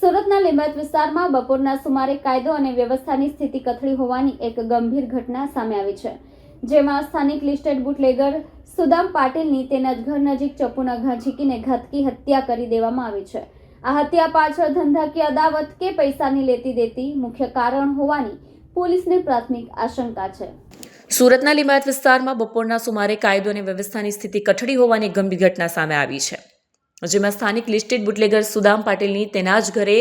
સુરતના લીંબાયત વિસ્તારમાં બપોરના સુમારે કાયદો અને વ્યવસ્થાની સ્થિતિ કથળી હોવાની એક ગંભીર ઘટના સામે આવી છે, જેમાં સ્થાનિક લિસ્ટેડ બુટલેગર સુદામ પાટીલની તેના ઘર નજીક ચપ્પુના ઘા ઝીકીને ઘાતકી હત્યા કરી દેવામાં આવી છે. આ હત્યા પાછળ ધંધાકીય અદાવત કે પૈસાની લેતી દેતી મુખ્ય કારણ હોવાની પોલીસને પ્રાથમિક આશંકા છે. સુરતના લીંબાયત વિસ્તારમાં બપોરના સુમારે કાયદો અને વ્યવસ્થાની સ્થિતિ કઠડી હોવાની ગંભીર ઘટના સામે આવી છે. જેમાં સ્થાનિક લિસ્ટેડ બુટલેગર સુદામ પાટીલની તેના જ ઘરે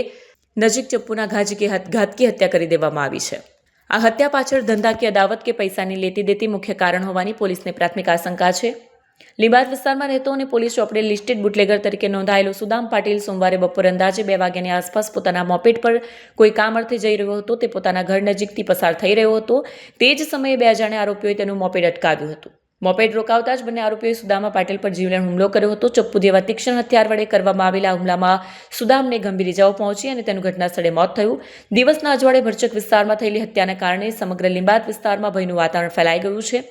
નજીક ચપ્પુના ઘાજકી ઘાતકી હત્યા કરી દેવામાં આવી છે. આ હત્યા પાછળ ધંધાકીય અદાવત કે પૈસાની લેતી દેતી મુખ્ય કારણ હોવાની પોલીસને પ્રાથમિક આશંકા છે. લીબાદ વિસ્તારમાં રહેતો અને પોલીસ ચોપડે લિસ્ટેડ બુટલેગર તરીકે નોંધાયેલો સુદામ પાટીલ સોમવારે બપોર અંદાજે બે વાગ્યાની આસપાસ પોતાના મોપેડ પર કોઈ કામ અર્થે જઈ રહ્યો હતો, તે પોતાના ઘર નજીકથી પસાર થઈ રહ્યો હતો. તે જ સમયે બે અજાણ્યા આરોપીઓએ તેનું મોપેડ અટકાવ્યું હતું. મોપેડ રોકાવતા જ બંને આરોપીઓએ સુદામા પાટીલ પર જીવલેણ હુમલો કર્યો હતો. ચપ્પુ જેવા તીક્ષ્ણ હથિયાર વડે કરવામાં આવેલા હુમલામાં સુદામને ગંભીર ઇજાઓ પહોંચી અને તેનું ઘટના સ્થળે મોત થયું. દિવસના અજવાળે ભરચક વિસ્તારમાં થયેલી હત્યાના કારણે સમગ્ર લિંબાયત વિસ્તારમાં ભયનું વાતાવરણ ફેલાઈ ગયું છે.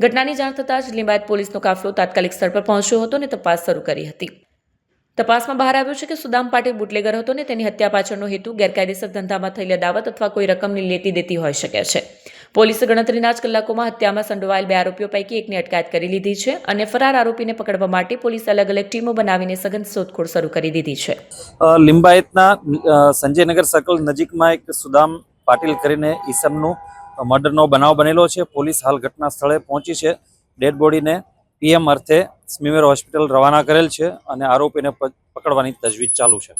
ઘટનાની જાણ થતાં જ લિંબાયત પોલીસનો કાફલો તાત્કાલિક સ્થળ પર પહોંચ્યો હતો અને તપાસ શરૂ કરી હતી. તપાસમાં બહાર આવ્યું છે કે સુદામ પાટીલ બુટલેગર હતો ને તેની હત્યા પાછળનો હેતુ ગેરકાયદેસર ધંધામાં થયેલી દાવત અથવા કોઈ રકમની લેતી દેતી હોઈ શકે છે. પોલીસે ગણતરીના જ કલાકોમાં હત્યામાં સંડોવાયેલ બે આરોપીઓ પૈકી એકની અટકાયત કરી લીધી છે અને ફરાર આરોપીને પકડવા માટે પોલીસે અલગ અલગ ટીમો બનાવીને સઘન શોધખોળ શરૂ કરી દીધી છે. લિંબાયતના સંજયનગર સર્કલ નજીકમાં એક સુદામ પાટીલ કરીને ઈસમનું મર્ડરનો બનાવ બનેલો છે. પોલીસ હાલ ઘટના સ્થળે પહોંચી છે. ડેડ બોડીને પીએમ અર્થે સ્મીમેર હોસ્પિટલ રવાના કરેલ છે અને આરોપીને પકડવાની તજવીજ ચાલુ છે.